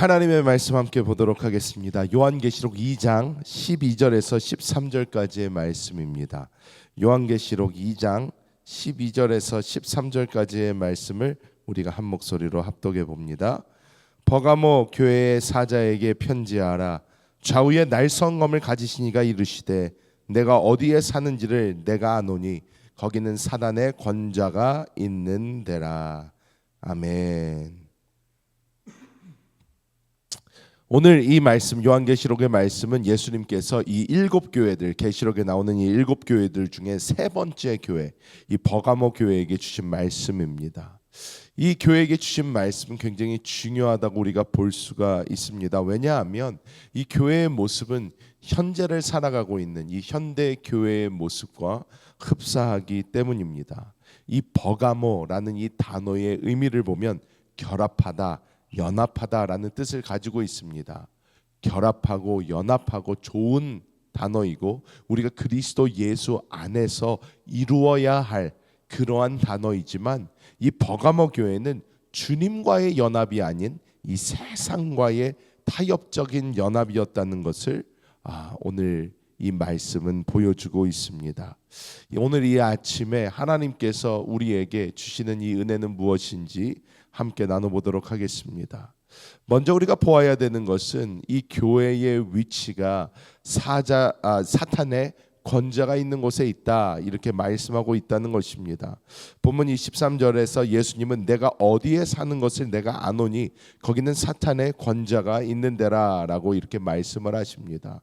하나님의 말씀 함께 보도록 하겠습니다. 요한계시록 2장 12절에서 13절까지의 말씀입니다. 요한계시록 2장 12절에서 13절까지의 말씀을 우리가 한 목소리로 합독해 봅니다. 버가모 교회의 사자에게 편지하라. 좌우에 날성검을 가지시니가 이르시되 내가 어디에 사는지를 내가 아노니 거기는 사단의 권자가 있는 데라. 아멘. 오늘 이 말씀 요한계시록의 말씀은 예수님께서 이 일곱 교회들 계시록에 나오는 이 일곱 교회들 중에 세 번째 교회 이 버가모 교회에게 주신 말씀입니다. 이 교회에게 주신 말씀은 굉장히 중요하다고 우리가 볼 수가 있습니다. 왜냐하면 이 교회의 모습은 현재를 살아가고 있는 이 현대 교회의 모습과 흡사하기 때문입니다. 이 버가모라는 이 단어의 의미를 보면 결합하다, 연합하다라는 뜻을 가지고 있습니다. 결합하고 연합하고 좋은 단어이고 우리가 그리스도 예수 안에서 이루어야 할 그러한 단어이지만 이 버가모 교회는 주님과의 연합이 아닌 이 세상과의 타협적인 연합이었다는 것을 아, 오늘 이 말씀은 보여주고 있습니다. 오늘 이 아침에 하나님께서 우리에게 주시는 이 은혜는 무엇인지 함께 나눠보도록 하겠습니다. 먼저 우리가 보아야 되는 것은 이 교회의 위치가 사자 아, 사탄의 권자가 있는 곳에 있다 이렇게 말씀하고 있다는 것입니다. 본문 23절에서 예수님은 내가 어디에 사는 것을 내가 아노니 거기는 사탄의 권자가 있는 데라라고 이렇게 말씀을 하십니다.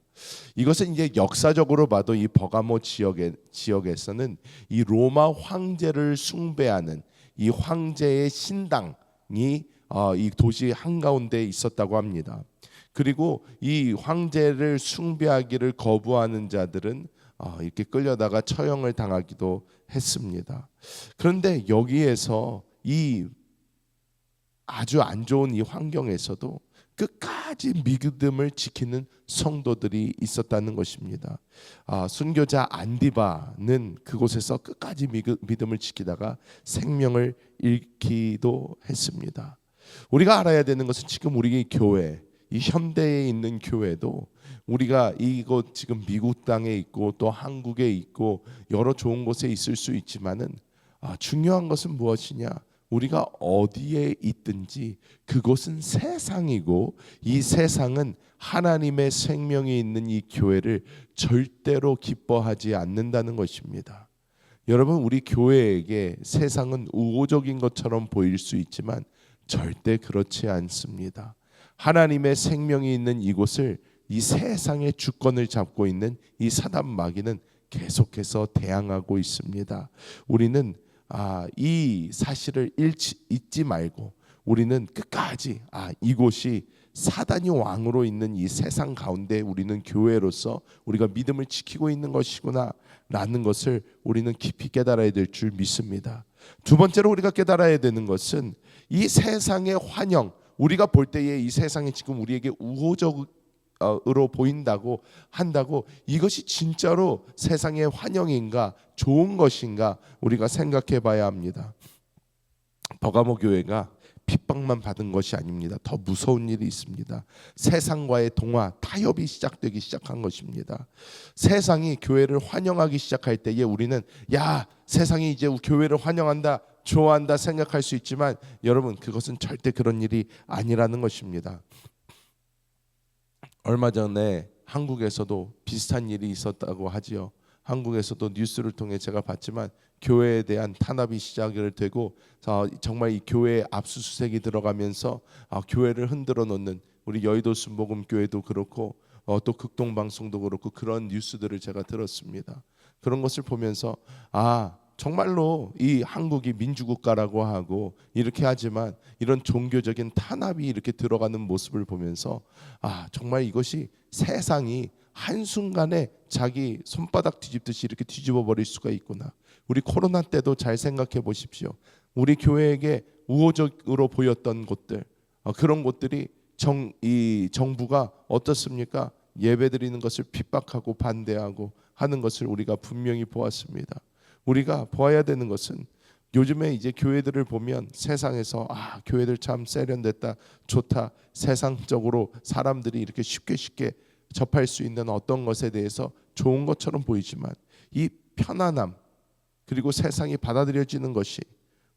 이것은 이제 역사적으로 봐도 이 버가모 지역에 지역에서는 이 로마 황제를 숭배하는 이 황제의 신당이 어, 이 도시 한가운데 있었다고 합니다. 그리고 이 황제를 숭배하기를 거부하는 자들은 어, 이렇게 끌려다가 처형을 당하기도 했습니다. 그런데 여기에서 이 아주 안 좋은 이 환경에서도 끝까지 믿음을 지키는 성도들이 있었다는 것입니다. 아, 순교자 안디바는 그곳에서 끝까지 믿음을 지키다가 생명을 잃기도 했습니다. 우리가 알아야 되는 것은 지금 우리 교회, 이 현대에 있는 교회도 우리가 이곳 지금 미국 땅에 있고 또 한국에 있고 여러 좋은 곳에 있을 수 있지만은 아, 중요한 것은 무엇이냐? 우리가 어디에 있든지 그곳은 세상이고 이 세상은 하나님의 생명이 있는 이 교회를 절대로 기뻐하지 않는다는 것입니다. 여러분 우리 교회에게 세상은 우호적인 것처럼 보일 수 있지만 절대 그렇지 않습니다. 하나님의 생명이 있는 이곳을 이 세상의 주권을 잡고 있는 이 사단 마귀는 계속해서 대항하고 있습니다. 우리는 아, 이 사실을 잃지, 잊지 말고 우리는 끝까지 아, 이곳이 사단이 왕으로 있는 이 세상 가운데 우리는 교회로서 우리가 믿음을 지키고 있는 것이구나 라는 것을 우리는 깊이 깨달아야 될 줄 믿습니다. 두 번째로 우리가 깨달아야 되는 것은 이 세상의 환영 우리가 볼 때에 이 세상이 지금 우리에게 우호적 으로 보인다고 한다고 이것이 진짜로 세상의 환영인가 좋은 것인가 우리가 생각해 봐야 합니다. 버가모 교회가 핍박만 받은 것이 아닙니다. 더 무서운 일이 있습니다. 세상과의 동화, 타협이 시작되기 시작한 것입니다. 세상이 교회를 환영하기 시작할 때에 우리는 야, 세상이 이제 교회를 환영한다, 좋아한다 생각할 수 있지만 여러분 그것은 절대 그런 일이 아니라는 것입니다. 얼마 전에 한국에서도 비슷한 일이 있었다고 하지요. 한국에서도 뉴스를 통해 제가 봤지만 교회에 대한 탄압이 시작을 되고 정말 이 교회에 압수수색이 들어가면서 아, 교회를 흔들어 놓는 우리 여의도 순복음 교회도 그렇고 어, 또 극동 방송도 그렇고 그런 뉴스들을 제가 들었습니다. 그런 것을 보면서 아 정말로 이 한국이 민주국가라고 하고 이렇게 하지만 이런 종교적인 탄압이 이렇게 들어가는 모습을 보면서 아 정말 이것이 세상이 한순간에 자기 손바닥 뒤집듯이 이렇게 뒤집어 버릴 수가 있구나. 우리 코로나 때도 잘 생각해 보십시오. 우리 교회에게 우호적으로 보였던 곳들 어, 그런 곳들이 정 이 정부가 어떻습니까? 예배 드리는 것을 핍박하고 반대하고 하는 것을 우리가 분명히 보았습니다. 우리가 보아야 되는 것은 요즘에 이제 교회들을 보면 세상에서 아 교회들 참 세련됐다 좋다 세상적으로 사람들이 이렇게 쉽게 쉽게 접할 수 있는 어떤 것에 대해서 좋은 것처럼 보이지만 이 편안함 그리고 세상이 받아들여지는 것이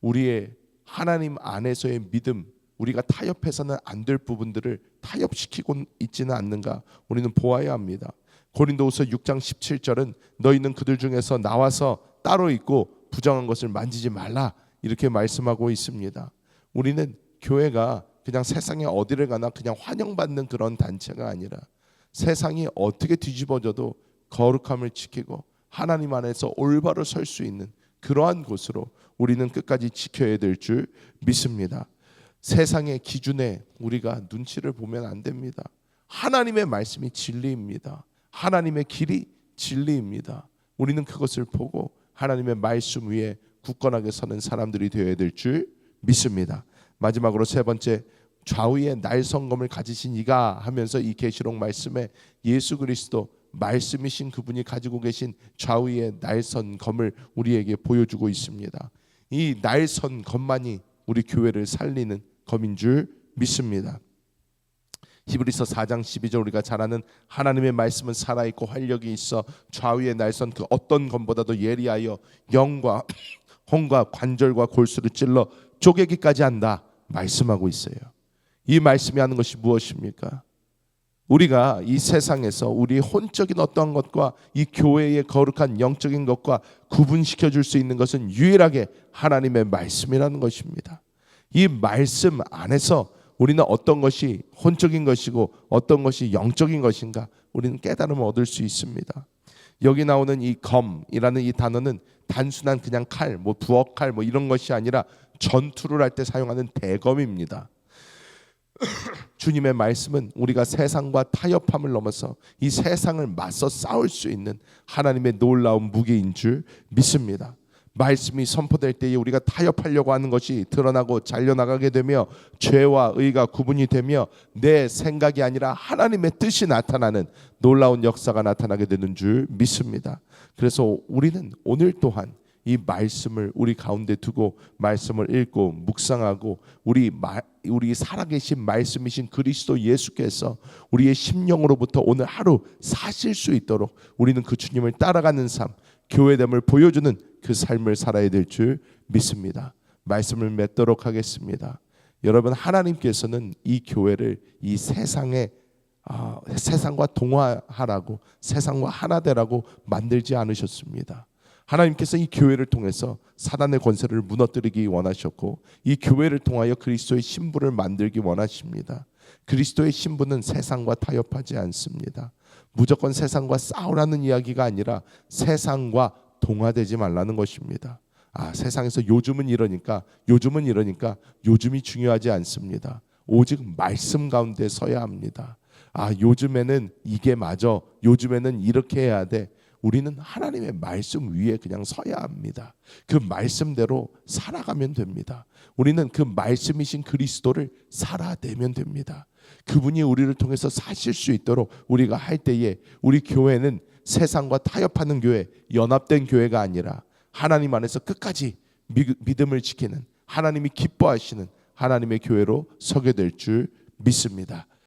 우리의 하나님 안에서의 믿음 우리가 타협해서는 안 될 부분들을 타협시키고 있지는 않는가 우리는 보아야 합니다. 고린도후서 6장 17절은 너희는 그들 중에서 나와서 따로 있고 부정한 것을 만지지 말라 이렇게 말씀하고 있습니다. 우리는 교회가 그냥 세상에 어디를 가나 그냥 환영받는 그런 단체가 아니라 세상이 어떻게 뒤집어져도 거룩함을 지키고 하나님 안에서 올바로 설 수 있는 그러한 곳으로 우리는 끝까지 지켜야 될 줄 믿습니다. 세상의 기준에 우리가 눈치를 보면 안 됩니다. 하나님의 말씀이 진리입니다. 하나님의 길이 진리입니다. 우리는 그것을 보고 하나님의 말씀 위에 굳건하게 서는 사람들이 되어야 될 줄 믿습니다. 마지막으로 세 번째 좌우의 날성검을 가지신 이가 하면서 이 계시록 말씀에 예수 그리스도 말씀이신 그분이 가지고 계신 좌우의 날선검을 우리에게 보여주고 있습니다. 이 날선검만이 우리 교회를 살리는 검인 줄 믿습니다. 히브리서 4장 12절 우리가 잘 아는 하나님의 말씀은 살아 있고 활력이 있어 좌우의 날선 그 어떤 검보다도 예리하여 영과 혼과 관절과 골수를 찔러 쪼개기까지 한다 말씀하고 있어요. 이 말씀이 하는 것이 무엇입니까? 우리가 이 세상에서 우리 혼적인 어떤 것과 이 교회의 거룩한 영적인 것과 구분시켜 줄 수 있는 것은 유일하게 하나님의 말씀이라는 것입니다. 이 말씀 안에서 우리는 어떤 것이 혼적인 것이고 어떤 것이 영적인 것인가 우리는 깨달음을 얻을 수 있습니다. 여기 나오는 이 검이라는 이 단어는 단순한 그냥 칼, 뭐 부엌 칼 뭐 이런 것이 아니라 전투를 할 때 사용하는 대검입니다. 주님의 말씀은 우리가 세상과 타협함을 넘어서 이 세상을 맞서 싸울 수 있는 하나님의 놀라운 무기인 줄 믿습니다. 말씀이 선포될 때에 우리가 타협하려고 하는 것이 드러나고 잘려나가게 되며 죄와 의가 구분이 되며 내 생각이 아니라 하나님의 뜻이 나타나는 놀라운 역사가 나타나게 되는 줄 믿습니다. 그래서 우리는 오늘 또한 이 말씀을 우리 가운데 두고 말씀을 읽고 묵상하고 우리 마, 우리 살아계신 말씀이신 그리스도 예수께서 우리의 심령으로부터 오늘 하루 사실 수 있도록 우리는 그 주님을 따라가는 삶, 교회됨을 보여주는 그 삶을 살아야 될 줄 믿습니다. 말씀을 맺도록 하겠습니다. 여러분 하나님께서는 이 교회를 이 세상에 아, 세상과 동화하라고 세상과 하나 되라고 만들지 않으셨습니다. 하나님께서 이 교회를 통해서 사단의 권세를 무너뜨리기 원하셨고 이 교회를 통하여 그리스도의 신부를 만들기 원하십니다. 그리스도의 신부는 세상과 타협하지 않습니다. 무조건 세상과 싸우라는 이야기가 아니라 세상과 동화되지 말라는 것입니다. 아, 세상에서 요즘은 이러니까 요즘은 이러니까 요즘이 중요하지 않습니다. 오직 말씀 가운데 서야 합니다. 아, 요즘에는 이게 맞아. 요즘에는 이렇게 해야 돼. 우리는 하나님의 말씀 위에 그냥 서야 합니다. 그 말씀대로 살아가면 됩니다. 우리는 그 말씀이신 그리스도를 살아내면 됩니다. 그분이 우리를 통해서 사실 수 있도록 우리가 할 때에 우리 교회는 세상과 타협하는 교회, 연합된 교회가 아니라 하나님 안에서 끝까지 믿음을 지키는 하나님이 기뻐하시는 하나님의 교회로 서게 될 줄 믿습니다.